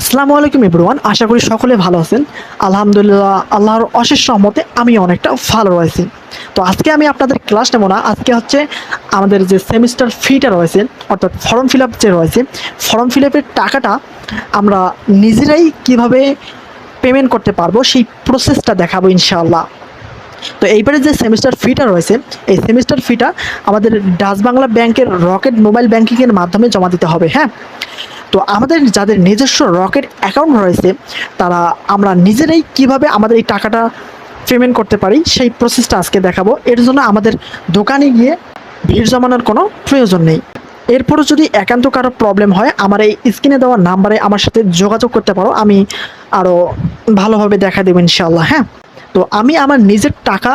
আসসালামু আলাইকুম এভরিওয়ান, আশা করি সকলে ভালো আছেন। আলহামদুলিল্লাহ, আল্লাহর অশেষ সহমতে আমি অনেকটা ভালো রয়েছি। তো আজকে আমি আপনাদের ক্লাস নেব না, আজকে হচ্ছে আমাদের যে সেমিস্টার ফিটা রয়েছে, অর্থাৎ ফর্ম ফিল আপ যে রয়েছে, ফর্ম ফিল আপের টাকাটা আমরা নিজেরাই কীভাবে পেমেন্ট করতে পারব, সেই প্রসেসটা দেখাবো ইনশাআল্লাহ। তো এইবারে যে সেমিস্টার ফিটা রয়েছে, এই সেমিস্টার ফিটা আমাদের ডাচ বাংলা ব্যাংকের রকেট মোবাইল ব্যাংকিংয়ের মাধ্যমে জমা দিতে হবে হ্যাঁ? তো আমাদের যাদের নিজস্ব রকেট অ্যাকাউন্ট রয়েছে, তারা আমরা নিজেরাই কীভাবে আমাদের এই টাকাটা পেমেন্ট করতে পারি, সেই প্রসেসটা আজকে দেখাবো। এর জন্য আমাদের দোকানে গিয়ে ভিড় জমানোর কোনো প্রয়োজন নেই। এরপরও যদি একান্ত কারও প্রবলেম হয়, আমার এই স্ক্রিনে দেওয়া নাম্বারে আমার সাথে যোগাযোগ করতে পারো, আমি আরও ভালোভাবে দেখা দেবো ইনশাল্লাহ হ্যাঁ? তো আমি আমার নিজের টাকা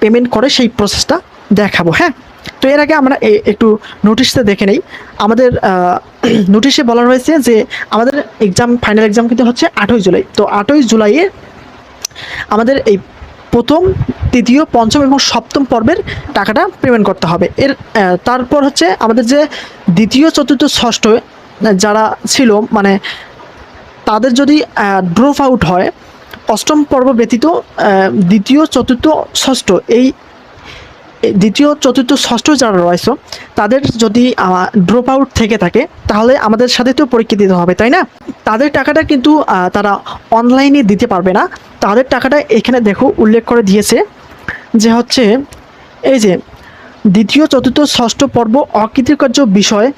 পেমেন্ট করে সেই প্রসেসটা দেখাবো হ্যাঁ? তো এর আগে আমরা একটু নোটিশটা দেখে নেই। আমাদের নোটিশে বলা হয়েছে যে আমাদের এক্সাম ফাইনাল এক্সাম কিন্তু হচ্ছে আটই জুলাই। তো আটই জুলাইয়ে আমাদের এই প্রথম, তৃতীয়, পঞ্চম এবং সপ্তম পর্বের টাকাটা পেমেন্ট করতে হবে। এর তারপর হচ্ছে আমাদের যে দ্বিতীয়, চতুর্থ, ষষ্ঠ যারা ছিল মানে তাদের যদি ড্রপ আউট হয়, অষ্টম পর্ব ব্যতীত দ্বিতীয়, চতুর্থ, ষষ্ঠ, এই দ্বিতীয়, চতুর্থ, ষষ্ঠ যারা রয়েছে, তাদের যদি ড্রপ আউট থেকে থাকে, তাহলে আমাদের সাথে তো পরীক্ষা দিতে হবে, তাই না? তাদের টাকাটা কিন্তু তারা অনলাইনে দিতে পারবে না। তাদের টাকাটা এখানে দেখো উল্লেখ করে দিয়েছে যে হচ্ছে, এই যে, দ্বিতীয়, চতুর্থ, ষষ্ঠ পর্ব অকৃতকার্য বিষয়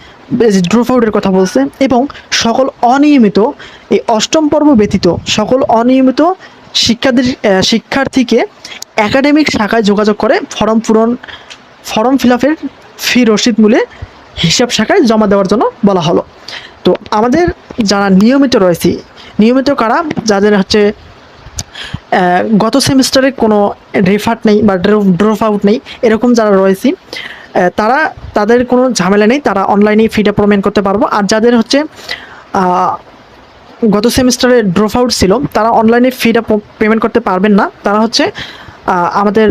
ড্রপ আউটের কথা বলছে, এবং সকল অনিয়মিত, এই অষ্টম পর্ব ব্যতীত সকল অনিয়মিত শিক্ষার্থী শিক্ষার্থীকে একাডেমিক শাখায় যোগাযোগ করে ফর্ম পূরণ, ফর্ম ফিল আপের ফি রসিদ মূল্যে হিসাব শাখায় জমা দেওয়ার জন্য বলা হলো। তো আমাদের যারা নিয়মিত রয়েছে, নিয়মিত কারা, যাদের হচ্ছে গত সেমিস্টারে কোনো রেফার্ট নেই বা ড্রপ আউট নেই, এরকম যারা রয়েছে তারা, তাদের কোনো ঝামেলা নেই, তারা অনলাইনে ফিটা পেমেন্ট করতে পারব। আর যাদের হচ্ছে গত সেমিস্টারে ড্রপ আউট ছিল, তারা অনলাইনে ফিটা পেমেন্ট করতে পারবেন না। তারা হচ্ছে আমাদের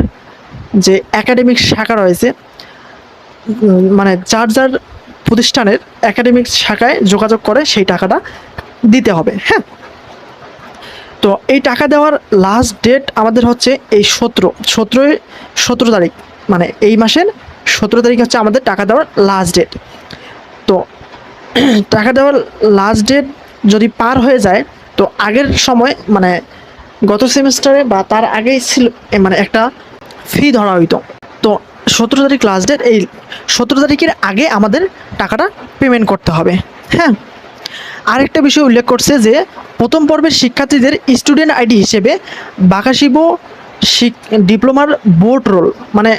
যে একাডেমিক শাখা রয়েছে মানে যার যার প্রতিষ্ঠানের একাডেমিক শাখায় যোগাযোগ করে সেই টাকাটা দিতে হবে হ্যাঁ? তো এই টাকা দেওয়ার লাস্ট ডেট আমাদের হচ্ছে এই সতেরো, সতেরোই, সতেরো তারিখ মানে এই মাসের সতেরো তারিখ হচ্ছে আমাদের টাকা দেওয়ার লাস্ট ডেট তো টাকা দেওয়ার লাস্ট ডেট যদি পার হয়ে যায়, তো আগের সময় মানে গত সেমিস্টারে বা তার আগেই ছিল মানে একটা ফি ধরা হইতো। তো সতেরো তারিখ লাস্ট ডেট এই সতেরো তারিখের আগে আমাদের টাকাটা পেমেন্ট করতে হবে। হ্যাঁ? আরেকটা বিষয় উল্লেখ করছে যে, প্রথম পর্বের শিক্ষার্থীদের স্টুডেন্ট আইডি হিসেবে বাকাশিব ডিপ্লোমার বোর্ড রোল মানে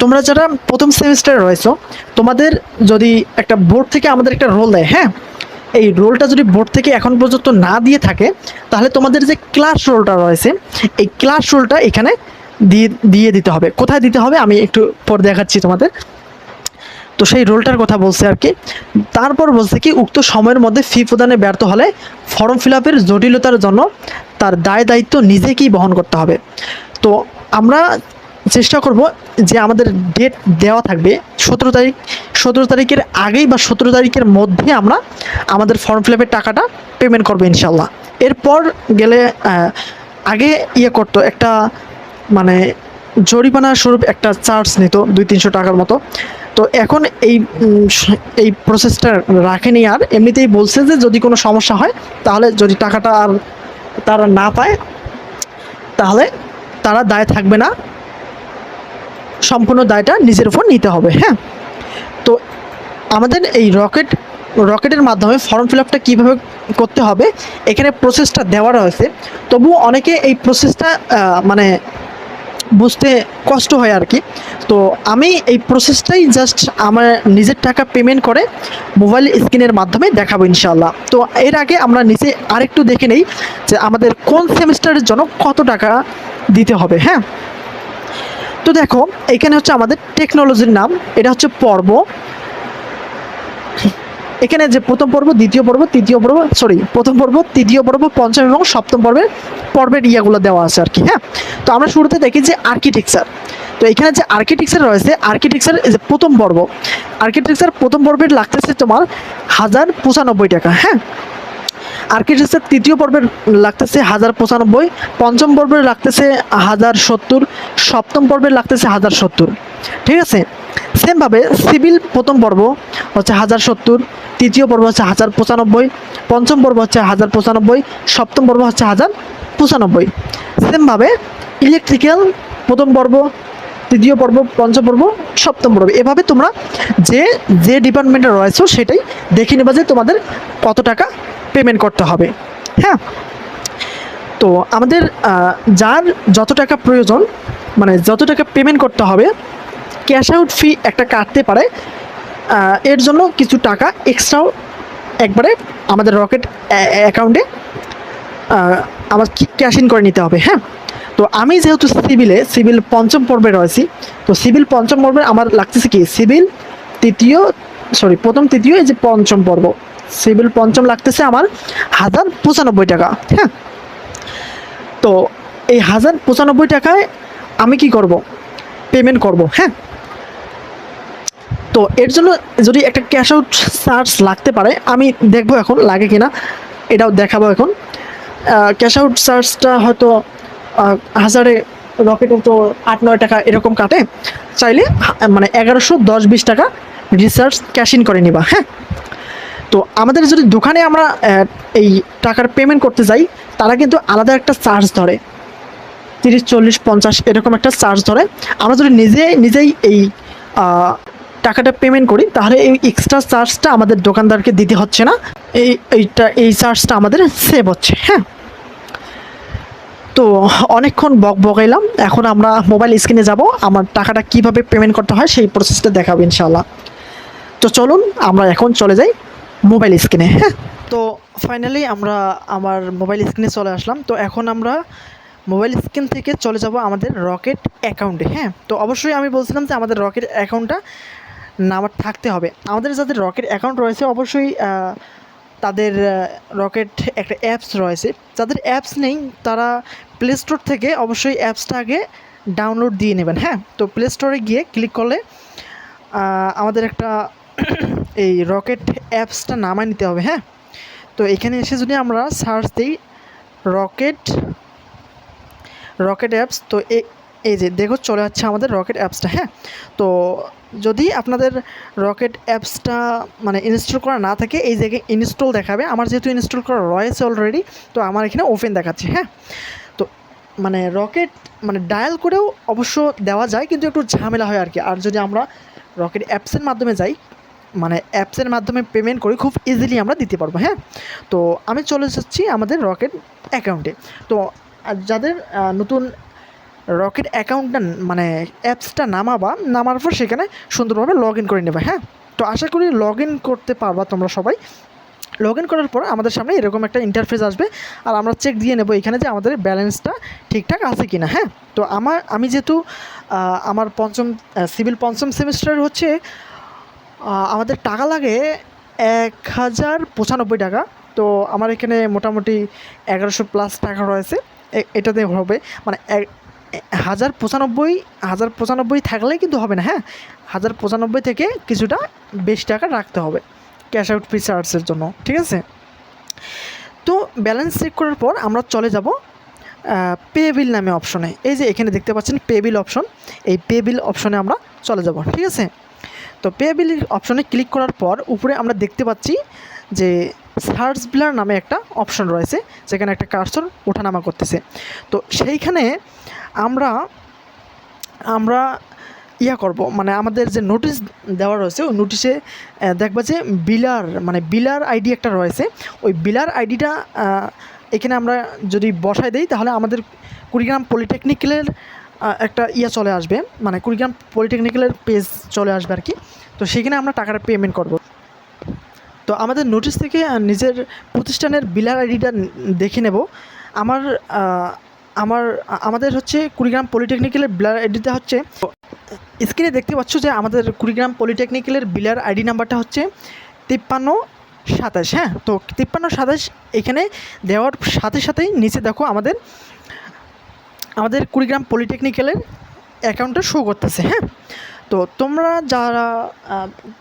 তোমরা যারা প্রথম সেমিস্টারে রয়েছো, তোমাদের যদি একটা বোর্ড থেকে আমাদের একটা রোল দেয় হ্যাঁ? এই রোলটা যদি বোর্ড থেকে এখন পর্যন্ত না দিয়ে থাকে, তাহলে তোমাদের যে ক্লাস রোলটা রয়েছে, এই ক্লাস রোলটা এখানে দিয়ে দিয়ে দিতে হবে। কোথায় দিতে হবে? আমি একটু পর দেখাচ্ছি তোমাদের। তো সেই রোলটার কথা বলছে আর কি। তারপর বলছে কি, উক্ত সময়ের মধ্যে ফি প্রদানে ব্যর্থ হলে ফর্ম ফিল আপের জটিলতার জন্য তার দায় দায়িত্ব নিজেকেই বহন করতে হবে। তো আমরা চেষ্টা করব যে আমাদের ডেট দেওয়া থাকবে, সতেরো তারিখ সতেরো তারিখের আগেই বা সতেরো তারিখের মধ্যে আমরা আমাদের ফর্ম ফিল টাকাটা পেমেন্ট করব ইনশাল্লাহ এরপর গেলে আগে ইয়ে করতো, একটা মানে জরিমানা স্বরূপ একটা চার্জ নিত দুই তিনশো টাকার মতো। তো এখন এই এই প্রসেসটা রাখেনি আর। এমনিতেই বলছে যে যদি কোনো সমস্যা হয়, তাহলে যদি টাকাটা আর তারা না পায়, তাহলে তারা দায় থাকবে না। সম্পূর্ণ দায়টা নিজের উপর নিতে হবে হ্যাঁ? আমাদের এই রকেট, রকেটের মাধ্যমে ফর্ম ফিল আপটা কীভাবে করতে হবে, এখানে প্রসেসটা দেওয়া রয়েছে। তবুও অনেকে এই প্রসেসটা মানে বুঝতে কষ্ট হয় আর কি। তো আমি এই প্রসেসটাই জাস্ট আমার নিজের টাকা পেমেন্ট করে মোবাইল স্ক্রিনের মাধ্যমে দেখাবো ইনশাল্লাহ তো এর আগে আমরা নিচে আরেকটু দেখে নেই যে আমাদের কোন সেমিস্টারের জন্য কত টাকা দিতে হবে হ্যাঁ? তো দেখো, এখানে হচ্ছে আমাদের টেকনোলজির নাম, এটা হচ্ছে পর্ব। এখানে যে প্রথম পর্ব, দ্বিতীয় পর্ব, তৃতীয় পর্ব সরি প্রথম পর্ব, তৃতীয় পর্ব, পঞ্চম এবং সপ্তম পর্বের পর্বের ইয়াগুলো দেওয়া আছে আর কি হ্যাঁ? তো আমরা শুরুতে দেখি যে আর্কিটেকচার তো এখানে যে আর্কিটেকচার রয়েছে আর্কিটেকচার যে প্রথম পর্ব. আর্কিটেকচার প্রথম পর্বের লাগতেছে তোমার হাজার পঁচানব্বই টাকা হ্যাঁ? আর্কিটেকচার তৃতীয় পর্বের লাগতেছে হাজার পঁচানব্বই, পঞ্চম পর্বের লাগতেছে হাজার সত্তর, সপ্তম পর্বের লাগতেছে হাজার সত্তর, ঠিক আছে? সেমভাবে সিভিল প্রথম পর্ব হচ্ছে হাজার সত্তর, তৃতীয় পর্ব হচ্ছে হাজার পঁচানব্বই, পঞ্চম পর্ব হচ্ছে হাজার পঁচানব্বই, সপ্তম পর্ব হচ্ছে হাজার পঁচানব্বই। সেমভাবে ইলেকট্রিক্যাল প্রথম পর্ব, তৃতীয় পর্ব, পঞ্চম পর্ব, সপ্তম পর্ব, এভাবে তোমরা যে যে ডিপার্টমেন্টে রয়েছো সেটাই দেখে নেবা যে তোমাদের কত টাকা পেমেন্ট করতে হবে। হ্যাঁ? তো আমাদের যার যত টাকা প্রয়োজন মানে যত টাকা পেমেন্ট করতে হবে ক্যাশ আউট ফি একটা কাটতে পারে। এর জন্য কিছু টাকা এক্সট্রাও একবারে আমাদের রকেট অ্যাকাউন্টে আমার ক্যাশ ইন করে নিতে হবে হ্যাঁ? তো আমি যেহেতু সিভিলে, সিভিল পঞ্চম পর্বে রয়েছি, তো সিভিল পঞ্চম পর্বে আমার লাগতেছে কি? সিভিল তৃতীয় সরি প্রথম তৃতীয়, এই যে পঞ্চম পর্ব। সিভিল পঞ্চম লাগতেছে আমার হাজার পঁচানব্বই টাকা হ্যাঁ? তো এই হাজার পঁচানব্বই টাকায় আমি কি করব? পেমেন্ট করব হ্যাঁ? তো এর জন্য যদি একটা ক্যাশ আউট চার্জ লাগতে পারে, আমি দেখব এখন লাগে কিনা, এটাও দেখাবো এখন। ক্যাশ আউট চার্জটা হয়তো হাজারে রকেটে তো আট নয় টাকা এরকম কাটে। চাইলে মানে এগারোশো দশ বিশ টাকা রিচার্জ ক্যাশ ইন করে নিবা হ্যাঁ? তো আমাদের যদি দোকানে আমরা এই টাকার পেমেন্ট করতে যাই, তারা কিন্তু আলাদা একটা চার্জ ধরে। তিরিশ, চল্লিশ, পঞ্চাশ এরকম একটা চার্জ ধরে। আমরা যদি নিজে, নিজেই এই টাকাটা পেমেন্ট করি, তাহলে এই এক্সট্রা চার্জটা আমাদের দোকানদারকে দিতে হচ্ছে না। এই, এইটা, এই চার্জটা আমাদের সেভ হচ্ছে হ্যাঁ? তো অনেকক্ষণ বক বকাইলাম, এখন আমরা মোবাইল স্ক্রিনে যাব, আমার টাকাটা কীভাবে পেমেন্ট করতে হয় সেই প্রসেসটা দেখাবো ইনশাল্লাহ তো চলুন, আমরা এখন চলে যাই মোবাইল স্ক্রিনে হ্যাঁ? তো ফাইনালি আমরা আমার মোবাইল স্ক্রিনে চলে আসলাম, তো এখন আমরা মোবাইল স্ক্রিন থেকে চলে যাব আমাদের রকেট অ্যাকাউন্টে হ্যাঁ? তো অবশ্যই আমি বলছিলাম যে আমাদের রকেট অ্যাকাউন্টটা নাম্বার থাকতে হবে। আমাদের যাদের রকেট অ্যাকাউন্ট রয়েছে, অবশ্যই তাদের রকেট একটা অ্যাপস রয়েছে। যাদের অ্যাপস নেই, তারা প্লে স্টোর থেকে অবশ্যই অ্যাপসটা আগে ডাউনলোড দিয়ে নেবেন হ্যাঁ? তো প্লে স্টোরে গিয়ে ক্লিক করলে আমাদের একটা এই রকেট অ্যাপসটা নামায় নিতে হবে হ্যাঁ? তো এখানে এসে যদি আমরা সার্চ দিই রকেট রকেট অ্যাপস তো এই যে দেখো চলে যাচ্ছে আমাদের রকেট অ্যাপসটা হ্যাঁ? তো যদি আপনাদের রকেট অ্যাপসটা মানে ইনস্টল করা না থাকে, এই জায়গায় ইনস্টল দেখাবে। আমার যেহেতু ইনস্টল করা রয়েছে অলরেডি তো আমার এখানে ওপেন দেখাচ্ছে হ্যাঁ? তো মানে রকেট মানে ডায়াল করেও অবশ্য দেওয়া যায়, কিন্তু একটু ঝামেলা হয় আর কি। আর যদি আমরা রকেট অ্যাপসের মাধ্যমে যাই মানে অ্যাপসের মাধ্যমে পেমেন্ট করি, খুব ইজিলি আমরা দিতে পারব হ্যাঁ? তো আমি চলে যাচ্ছি আমাদের রকেট অ্যাকাউন্টে তো যাদের নতুন রকেট অ্যাকাউন্টটা মানে অ্যাপসটা নামাবা, নামার পর সেখানে সুন্দরভাবে লগ ইন করে নেবে হ্যাঁ? তো আশা করি লগ ইন করতে পারবা তোমরা সবাই। লগ ইন করার পর আমাদের সামনে এরকম একটা ইন্টারফেস আসবে আর আমরা চেক দিয়ে নেব এখানে যে আমাদের ব্যালেন্সটা ঠিকঠাক আছে কি না হ্যাঁ? তো আমার, আমি যেহেতু আমার পঞ্চম সিভিল পঞ্চম সেমিস্টার হচ্ছে আমাদের টাকা লাগে এক হাজার পঁচানব্বই টাকা। তো আমার এখানে মোটামুটি এগারোশো প্লাস টাকা রয়েছে। এটাতে হবে। মানে হাজার পঁচানব্বই হাজার পঁচানব্বই থাকলে কিন্তু হবে না হ্যাঁ? হাজার পঁচানব্বই থেকে কিছুটা বেশি টাকা রাখতে হবে ক্যাশ আউট ফি চার্জের জন্য, ঠিক আছে? তো ব্যালেন্স চেক করার পর আমরা চলে যাব পে বিল নামে অপশনে। এই যে এখানে দেখতে পাচ্ছেন পে বিল অপশন, এই পে বিল অপশনে আমরা চলে যাব, ঠিক আছে? তো পে বিল অপশনে ক্লিক করার পর উপরে আমরা দেখতে পাচ্ছি যে সার্চ বিলার নামে একটা অপশন রয়েছে, যেখানে একটা কার্সর ওঠানামা করতেছে। তো সেইখানে আমরা আমরা ইয়া করব মানে আমাদের যে নোটিশ দেওয়া রয়েছে, ওই নোটিশে দেখবা যে বিলার মানে বিলার আইডি একটা রয়েছে। ওই বিলার আইডিটা এখানে আমরা যদি বসায় দেই, তাহলে আমাদের কুড়িগ্রাম পলিটেকনিক্যালের একটা ইয়া চলে আসবে। মানে কুড়িগ্রাম পলিটেকনিক্যালের পেজ চলে আসবে আর কি। তো সেখানে আমরা টাকাটা পেমেন্ট করব। তো আমাদের নোটিশ থেকে নিজের প্রতিষ্ঠানের বিলার আইডিটা দেখে নেব। আমার আমার, আমাদের হচ্ছে কুড়িগ্রাম পলিটেকনিক্যালের ব্লার আইডিটা হচ্ছে স্ক্রিনে দেখতে পাচ্ছ যে আমাদের কুড়িগ্রাম পলিটেকনিক্যালের বিলার আইডি নাম্বারটা হচ্ছে তিপ্পান্ন সাতাশ হ্যাঁ? তো তিপ্পান্ন সাতাশ এখানে দেওয়ার সাথে সাথেই নিচে দেখো আমাদের আমাদের কুড়িগ্রাম পলিটেকনিক্যালের অ্যাকাউন্টটা শো করতেছে হ্যাঁ? তো তোমরা যারা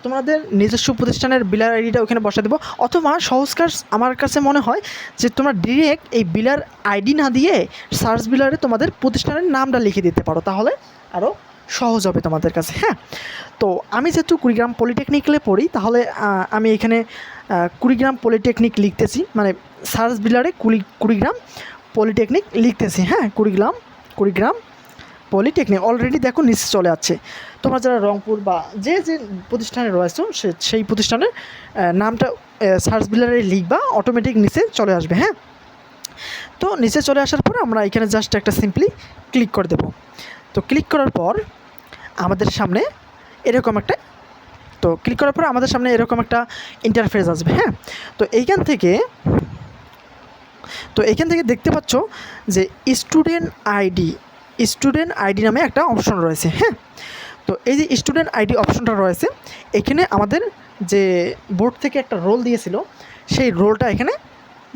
তোমাদের নিজস্ব প্রতিষ্ঠানের বিলার আইডিটা ওখানে বসা দেবো। অথবা সহজ কাজ আমার কাছে মনে হয় যে তোমরা ডিরেক্ট এই বিলার আইডি না দিয়ে সার্চ বিলারে তোমাদের প্রতিষ্ঠানের নামটা লিখে দিতে পারো। তাহলে আরও সহজ হবে তোমাদের কাছে হ্যাঁ? তো আমি যেহেতু কুড়িগ্রাম পলিটেকনিকলে পড়ি, তাহলে আমি এখানে কুড়িগ্রাম পলিটেকনিক লিখতেছি। মানে সার্চ বিলারে কুড়ি কুড়িগ্রাম পলিটেকনিক লিখতেছি হ্যাঁ? কুড়িগ্রাম কুড়িগ্রাম পলিটেকনিক অলরেডি দেখো নিচে চলে যাচ্ছে তোমরা যারা রংপুর বা যে যে প্রতিষ্ঠানে রয়েছে, সে সেই প্রতিষ্ঠানের নামটা সার্চ বিলারে লিখবা অটোমেটিক নিচে চলে আসবে হ্যাঁ? তো নিচে চলে আসার পর আমরা এখানে জাস্ট একটা সিম্পলি ক্লিক করে দেবো। তো ক্লিক করার পর আমাদের সামনে এরকম একটা, তো ক্লিক করার পর আমাদের সামনে এরকম একটা ইন্টারফেস আসবে হ্যাঁ? তো এইখান থেকে, তো এখান থেকে দেখতে পাচ্ছ যে স্টুডেন্ট আইডি স্টুডেন্ট আইডি নামে একটা অপশন রয়েছে হ্যাঁ? তো এই যে স্টুডেন্ট আইডি অপশনটা রয়েছে, এখানে আমাদের যে বোর্ড থেকে একটা রোল দিয়েছিল, সেই রোলটা এখানে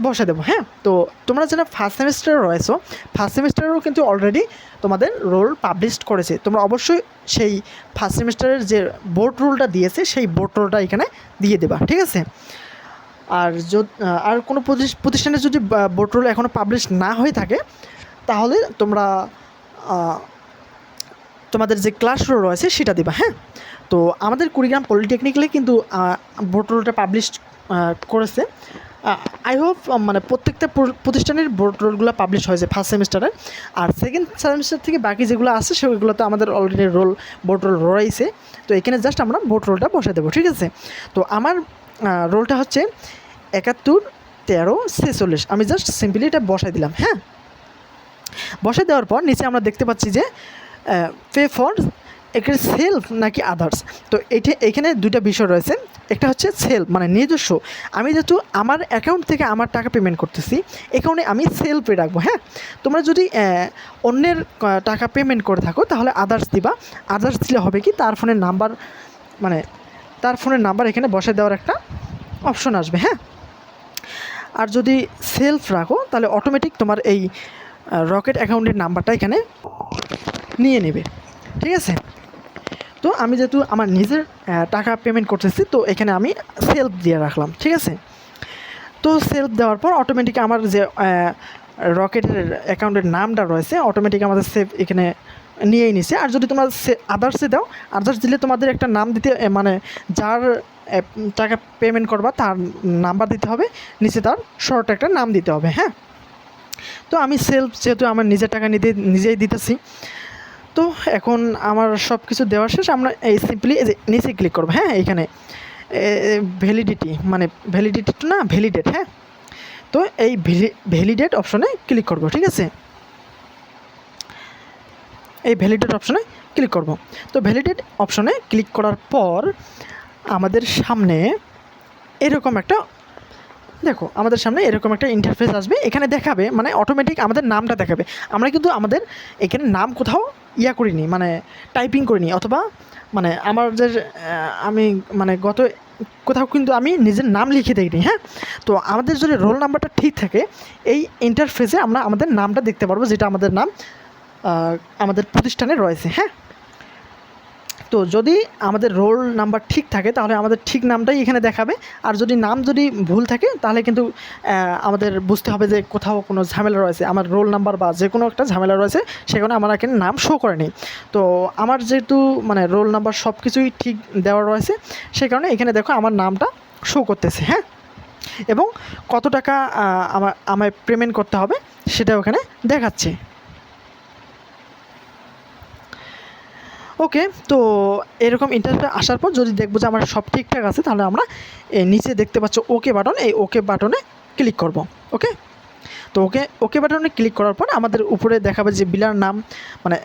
বসে দেবো হ্যাঁ? তো তোমরা যারা ফার্স্ট সেমিস্টারে রয়েছো ফার্স্ট সেমিস্টারেও কিন্তু অলরেডি তোমাদের রোল পাবলিশ করেছে। তোমরা অবশ্যই সেই ফার্স্ট সেমিস্টারের যে বোর্ড রোলটা দিয়েছে, সেই বোর্ড রোলটা এখানে দিয়ে দেবা, ঠিক আছে? আর আর কোনো প্রতিষ- প্রতিষ্ঠানে যদি বোর্ড রোল এখনও পাবলিশ না হয়ে থাকে, তাহলে তোমরা তোমাদের যে ক্লাস রোল রয়েছে সেটা দেবা হ্যাঁ? তো আমাদের কুড়িগ্রাম পলিটেকনিক্যালে কিন্তু বোর্ড রোলটা পাবলিশ করেছে। আই হোপ মানে প্রত্যেকটা প্রতিষ্ঠানের বোর্ড রোলগুলো পাবলিশ হয়েছে ফার্স্ট সেমিস্টারে আর সেকেন্ড সেমিস্টার থেকে বাকি যেগুলো আছে সেগুলো তো আমাদের অলরেডি রোল বোর্ড রোল রয়েছে। তো এখানে জাস্ট আমরা বোর্ড রোলটা বসে দেবো, ঠিক আছে? তো আমার রোলটা হচ্ছে একাত্তর, তেরো, ছেচল্লিশ। আমি জাস্ট সিম্পলি এটা বসাই দিলাম হ্যাঁ? বসাই দেওয়ার পর নিচে আমরা দেখতে পাচ্ছি যে পে ফর এখানে সেলফ নাকি আদার্স তো এইটা, এখানে দুটা বিষয় রয়েছে। একটা হচ্ছে সেলফ মানে নিজস্ব। আমি যেহেতু আমার অ্যাকাউন্ট থেকে আমার টাকা পেমেন্ট করতেছি এখানে আমি সেলফে রাখব হ্যাঁ? তোমরা যদি অন্যের টাকা পেমেন্ট করে থাকো, তাহলে আদার্স দিবা। আদার্স দিলে হবে কি, তার ফোনের নাম্বার মানে তার ফোনের নাম্বার এখানে বসে দেওয়ার একটা অপশন আসবে হ্যাঁ? আর যদি সেলফ রাখো, তাহলে অটোমেটিক তোমার এই রকেট অ্যাকাউন্টের নাম্বারটা এখানে নিয়ে নেবে। ঠিক আছে? তো আমি যেহেতু আমার নিজের টাকা পেমেন্ট করতেছি, তো এখানে আমি সেলফ দিয়ে রাখলাম, ঠিক আছে? তো সেলফ দেওয়ার পর অটোমেটিক আমার যে রকেটের অ্যাকাউন্টের নামটা রয়েছে অটোমেটিক আমাদের সেভ এখানে নিয়েই নিছে। আর যদি তোমার আদার্সে দাও আদার্স দিলে তোমাদের একটা নাম দিতে মানে যার টাকা পেমেন্ট করবা, তার নাম্বার দিতে হবে, নিচে তার শর্ট একটা নাম দিতে হবে হ্যাঁ? তো আমি সেলফ যেহেতু আমার নিজের টাকা নিতে, নিজেই দিতেছি, তো এখন আমার সব কিছু দেওয়া শেষ, আমরা এই সিম্পলি এই যে নিচে ক্লিক করব হ্যাঁ এইখানে ভ্যালিডিটি মানে ভ্যালিডিটি না ভ্যালিডেট হ্যাঁ তো এই ভ্যালিডেট অপশনে ক্লিক করব, ঠিক আছে? এই ভ্যালিডেট অপশনে ক্লিক করব, তো ভ্যালিডেট অপশনে ক্লিক করার পর আমাদের সামনে এরকম একটা দেখো, আমাদের সামনে এরকম একটা ইন্টারফেস আসবে, এখানে দেখাবে মানে অটোমেটিক আমাদের নামটা দেখাবে। আমরা কিন্তু আমাদের এখানে নাম কোথাও ইয়া করিনি মানে টাইপিং করিনি, অথবা মানে আমাদের আমি মানে গত, কোথাও কিন্তু আমি নিজের নাম লিখে দেইনি হ্যাঁ? তো আমাদের যদি রোল নাম্বারটা ঠিক থাকে, এই ইন্টারফেসে আমরা আমাদের নামটা দেখতে পারব, যেটা আমাদের নাম আমাদের প্রতিষ্ঠানে রয়েছে হ্যাঁ? তো যদি আমাদের রোল নাম্বার ঠিক থাকে, তাহলে আমাদের ঠিক নামটাই এখানে দেখাবে। আর যদি নাম যদি ভুল থাকে, তাহলে কিন্তু আমাদের বুঝতে হবে যে কোথাও কোনো ঝামেলা রয়েছে। আমার রোল নাম্বার বা যে কোনো একটা ঝামেলা রয়েছে সেখানে আমার এখানে নাম শো করেনি। তো আমার যেহেতু মানে রোল নাম্বার সব কিছুই ঠিক দেওয়া রয়েছে সেই কারণে এখানে দেখো আমার নামটা শো করতেছে হ্যাঁ? এবং কত টাকা আমার আমায় পেমেন্ট করতে হবে সেটা ওখানে দেখাচ্ছে। ওকে, তো এরকম ইন্টারভিউ আসার পর যদি দেখব যে আমার সব ঠিকঠাক আছে, তাহলে আমরা নিচে দেখতে পাচ্ছ ওকে বাটন এই ওকে বাটনে ক্লিক করব ওকে তো ওকে ওকে বাটনে ক্লিক করার পর আমাদের উপরে দেখাবে যে বিলার নাম মানে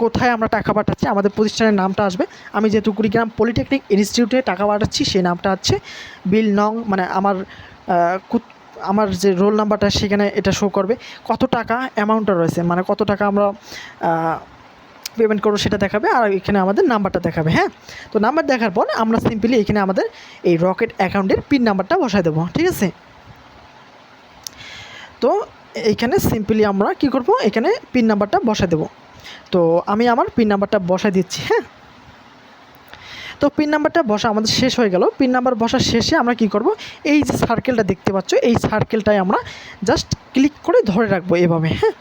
কোথায় আমরা টাকা পাঠাচ্ছি, আমাদের প্রতিষ্ঠানের নামটা আসবে। আমি যেহেতু কুড়িগ্রাম পলিটেকনিক ইনস্টিটিউটে টাকা পাঠাচ্ছি, সেই নামটা হচ্ছে বিল নং মানে আমার আমার যে রোল নাম্বারটা সেখানে এটা শো করবে। কত টাকা অ্যামাউন্টটা রয়েছে? মানে কত টাকা আমরা পেমেন্ট করব সেটা দেখাবে আর এখানে আমাদের নাম্বারটা দেখাবে হ্যাঁ? তো নাম্বার দেখার পর আমরা সিম্পলি এখানে আমাদের এই রকেট অ্যাকাউন্টের পিন নাম্বারটা বসায় দেবো, ঠিক আছে? তো এইখানে সিম্পলি আমরা কি করব? এখানে পিন নাম্বারটা বসায় দেবো। তো আমি আমার পিন নাম্বারটা বসায় দিচ্ছি হ্যাঁ? তো পিন নাম্বারটা বসা আমাদের শেষ হয়ে গেল। পিন নাম্বার বসা শেষে আমরা কি করব? এই যে সার্কেলটা দেখতে পাচ্ছ, এই সার্কেলটাই আমরা জাস্ট ক্লিক করে ধরে রাখব এভাবে হ্যাঁ?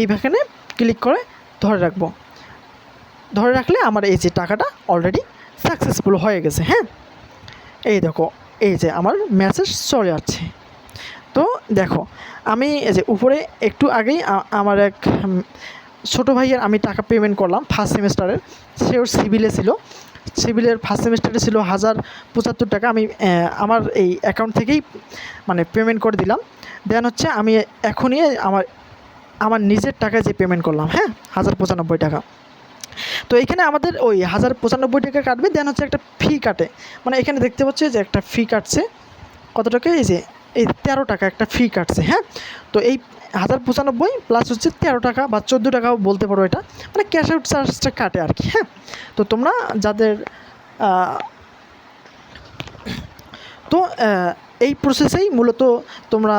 এইখানে ক্লিক করে ধরে রাখব। ধরে রাখলে আমার এই যে টাকাটা অলরেডি সাকসেসফুল হয়ে গেছে হ্যাঁ? এই দেখো, এই যে আমার মেসেজ চলে যাচ্ছে তো দেখো, আমি এই যে উপরে একটু আগেই আমার এক ছোটো ভাইয়ের আমি টাকা পেমেন্ট করলাম ফার্স্ট সেমিস্টারের সে ওর সিভিলে ছিল। সিভিলের ফার্স্ট সেমিস্টারে ছিল হাজার পঁচাত্তর টাকা। আমি আমার এই অ্যাকাউন্ট থেকেই মানে পেমেন্ট করে দিলাম। দেন হচ্ছে আমি এখনই আমার আমার নিজের টাকায় যে পেমেন্ট করলাম হ্যাঁ? হাজার পঁচানব্বই টাকা। তো এখানে আমাদের ওই হাজার পঁচানব্বই টাকা কাটবে দেন হচ্ছে একটা ফি কাটে। মানে এখানে দেখতে পাচ্ছি যে একটা ফি কাটছে। কত টাকা? এই যে, এই তেরো টাকা একটা ফি কাটছে হ্যাঁ? তো এই হাজার পঁচানব্বই প্লাস হচ্ছে তেরো টাকা বা চোদ্দ টাকাও বলতে পারো এটা। মানে ক্যাশ আউট চার্জটা কাটে আর কি হ্যাঁ? তো তোমরা যাদের তো এই প্রসেসেই মূলত তোমরা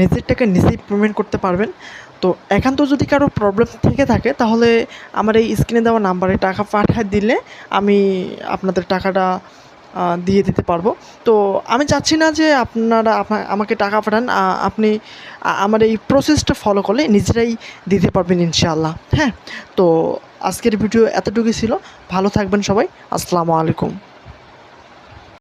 নিজের টাকা নিজেই পেমেন্ট করতে পারবেন। তো একান্ত যদি কারও প্রবলেম থেকে থাকে, তাহলে আমার এই স্ক্রিনে দেওয়া নাম্বারে টাকা পাঠিয়ে দিলে আমি আপনাদের টাকাটা দিয়ে দিতে পারব। তো আমি চাচ্ছি না যে আপনারা আমাকে টাকা পাঠান আপনি আমার এই প্রসেসটা ফলো করলে নিজেরাই দিতে পারবেন ইনশাআল্লাহ হ্যাঁ? তো আজকের ভিডিও এতটুকুই ছিল। ভালো থাকবেন সবাই। আসসালামু আলাইকুম।